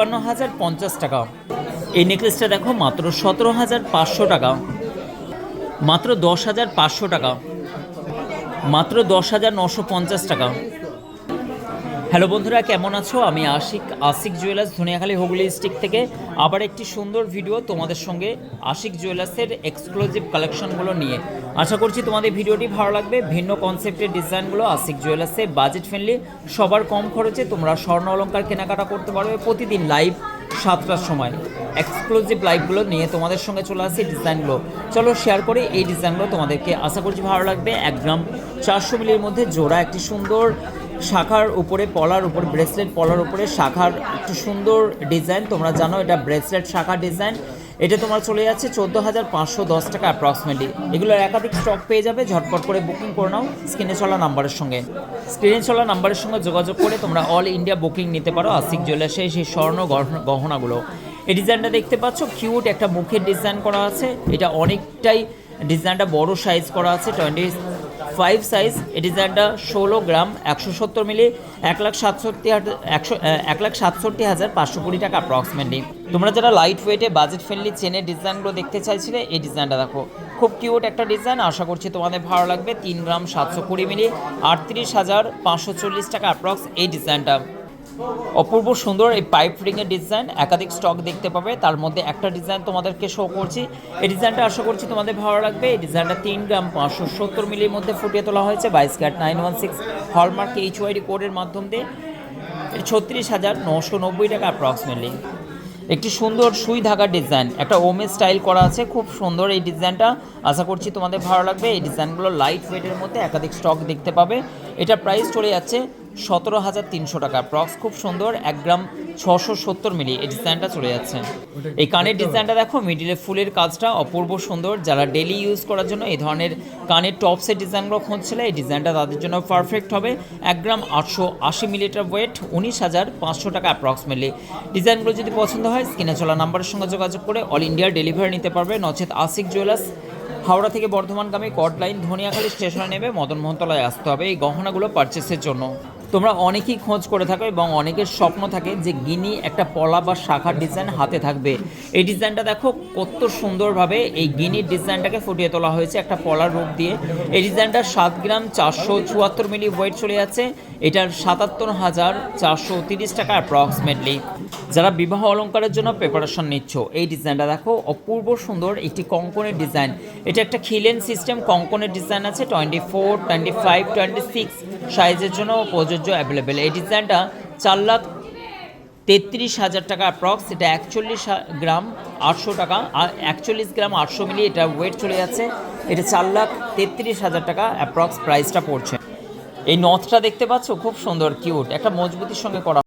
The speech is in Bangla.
তিপ্পান্ন হাজার পঞ্চাশ টাকা। এই নেকলেসটা দেখো, মাত্র সতেরো হাজার পাঁচশো টাকা। মাত্র দশ হাজার পাঁচশো টাকা। মাত্র দশ হাজার নশো পঞ্চাশ টাকা। হ্যালো বন্ধুরা, কেমন আছো? আমি আশিক আশিক জুয়েলার্স ধনিয়াখালী হুগলি স্টিক থেকে। আবার একটি সুন্দর ভিডিও তোমাদের সঙ্গে আশিক জুয়েলার্সের এক্সক্লুসিভ কালেকশনগুলো নিয়ে। আশা করছি তোমাদের ভিডিওটি ভালো লাগবে। ভিন্ন কনসেপ্টের ডিজাইনগুলো আশিক জুয়েলার্সে বাজেট ফ্রেন্ডলি সবার কম খরচে তোমরা স্বর্ণ অলঙ্কার কেনাকাটা করতে পারবে প্রতিদিন লাইভ সাতটার সময়। এক্সক্লুসিভ লাইভগুলো নিয়ে তোমাদের সঙ্গে চলে আসি ডিজাইনগুলো। চলো শেয়ার করে এই ডিজাইনগুলো তোমাদেরকে। আশা করছি ভালো লাগবে। এক গ্রাম চারশো মিলির মধ্যে জোড়া একটি সুন্দর শাখার উপরে, পলার উপর ব্রেসলেট পলার উপরে, শাখার একটু সুন্দর ডিজাইন তোমরা জানো এটা ব্রেসলেট শাখা ডিজাইন এটা তোমার চলে যাচ্ছে চোদ্দ হাজার পাঁচশো দশ টাকা অ্যাপ্রক্সিমেটলি এগুলোর একাধিক স্টক পেয়ে যাবে, ঝটপট করে বুকিং করে নাও স্ক্রিনে চলা নাম্বারের সঙ্গে। স্ক্রিনে চলা নাম্বারের সঙ্গে যোগাযোগ করে তোমরা অল ইন্ডিয়া বুকিং নিতে পারো আশিক জুয়েলার্সে সেই স্বর্ণ গহনা- গহনাগুলো। এই ডিজাইনটা দেখতে পাচ্ছ কিউট একটা মুখের ডিজাইন করা আছে। এটা অনেকটাই ডিজাইনটা বড় সাইজ করা আছে টোয়েন্টি ফাইভ সাইজ এই ডিজাইনটা ষোলো গ্রাম একশো সত্তর মিলি, এক লাখ সাতষট্টি একশো এক লাখ সাতষট্টি হাজার পাঁচশো কুড়ি টাকা অ্যাপ্রক্সিমেটলি তোমরা যারা লাইট ওয়েটে বাজেট ফ্রেন্ডলি চেনের ডিজাইনগুলো দেখতে চাইছিলে, এই ডিজাইনটা দেখো। খুব কিউট একটা ডিজাইন আশা করছি তোমাদের ভালো লাগবে। তিন গ্রাম সাতশো কুড়ি মিলি, আটত্রিশ হাজার পাঁচশো চল্লিশ টাকা অ্যাপ্রক্স এই ডিজাইনটা অপূর্ব সুন্দর এই পাইপ রিংয়ের ডিজাইন, একাধিক স্টক দেখতে পাবে। তার মধ্যে একটা ডিজাইন তোমাদেরকে শো করছি। এই ডিজাইনটা আশা করছি তোমাদের ভালো লাগবে। এই ডিজাইনটা তিন গ্রাম পাঁচশো সত্তর মিলির মধ্যে ফুটিয়ে তোলা হয়েছে। বাইশ carat nine one six hallmark H YD কোডের মাধ্যম দিয়ে। ছত্রিশ হাজার নশো নব্বই টাকা অ্যাপ্রক্সিমেটলি একটি সুন্দর সুই ধাগার ডিজাইন, একটা ওমে স্টাইল করা আছে। খুব সুন্দর এই ডিজাইনটা। আশা করছি তোমাদের ভালো লাগবে। এই ডিজাইনগুলো লাইট ওয়েটের মধ্যে একাধিক স্টক দেখতে পাবে। এটা প্রাইস চলে যাচ্ছে সতেরো হাজার তিনশো টাকা। প্রক্স খুব সুন্দর এক গ্রাম ছশো সত্তর মিলি। এই ডিজাইনটা চলে যাচ্ছে। এই কানের ডিজাইনটা দেখো মিডিলে ফুলের কাজটা অপূর্ব সুন্দর। যারা ডেলি ইউজ করার জন্য এই ধরনের কানের টপসের ডিজাইনগুলো খুঁজছিলে এই ডিজাইনটা তাদের জন্য পারফেক্ট হবে। এক গ্রাম আটশো আশি মিলিটার ওয়েট উনিশ হাজার পাঁচশো টাকা অ্যাপ্রক্সিমেটলি ডিজাইনগুলো যদি পছন্দ হয় স্ক্রিনে চলা নাম্বারের সঙ্গে যোগাযোগ করে অল ইন্ডিয়ার ডেলিভারি নিতে পারবে। নচেত আশিক জুয়েলার্স হাওড়া থেকে বর্ধমানগামী কট লাইন ধনিয়াখালী স্টেশনে নেবে মদন মোহনতলায় আসতে হবে। এই গহনাগুলো পারচেসের জন্য। তোমরা অনেকেই খোঁজ করে থাকো এবং অনেকের স্বপ্ন থাকে যে গিনি একটা পলা বা শাখার ডিজাইন হাতে থাকবে। এই ডিজাইনটা দেখো কত সুন্দরভাবে এই গিনির ডিজাইনটাকে ফুটিয়ে তোলা হয়েছে একটা পলার রূপ দিয়ে। এই ডিজাইনটা সাত গ্রাম চারশো চুয়াত্তর মিলি ওয়েট চলে যাচ্ছে। এটার সাতাত্তর হাজার চারশো তিরিশ টাকা অ্যাপ্রক্সিমেটলি যারা বিবাহ অলঙ্কারের জন্য প্রিপারেশন নিচ্ছ, এই ডিজাইনটা দেখো অপূর্ব সুন্দর একটি কঙ্কনের ডিজাইন। এটা একটা খিলেন সিস্টেম কঙ্কনের ডিজাইন আছে twenty four twenty five twenty six সাইজের জন্য প্রযোজ্য অ্যাভেলেবেল এই ডিজাইনটা চার লাখ তেত্রিশ হাজার টাকা অ্যাপ্রক্স এটা একচল্লিশ গ্রাম আটশো টাকা একচল্লিশ গ্রাম আটশো মিলি এটা ওয়েট চলে যাচ্ছে, এটা চার লাখ তেত্রিশ হাজার টাকা অ্যাপ্রক্স প্রাইসটা পড়ছে। এই নথটা দেখতে পাচ্ছ? খুব সুন্দর কিউট একটা মজবুতির সঙ্গে করা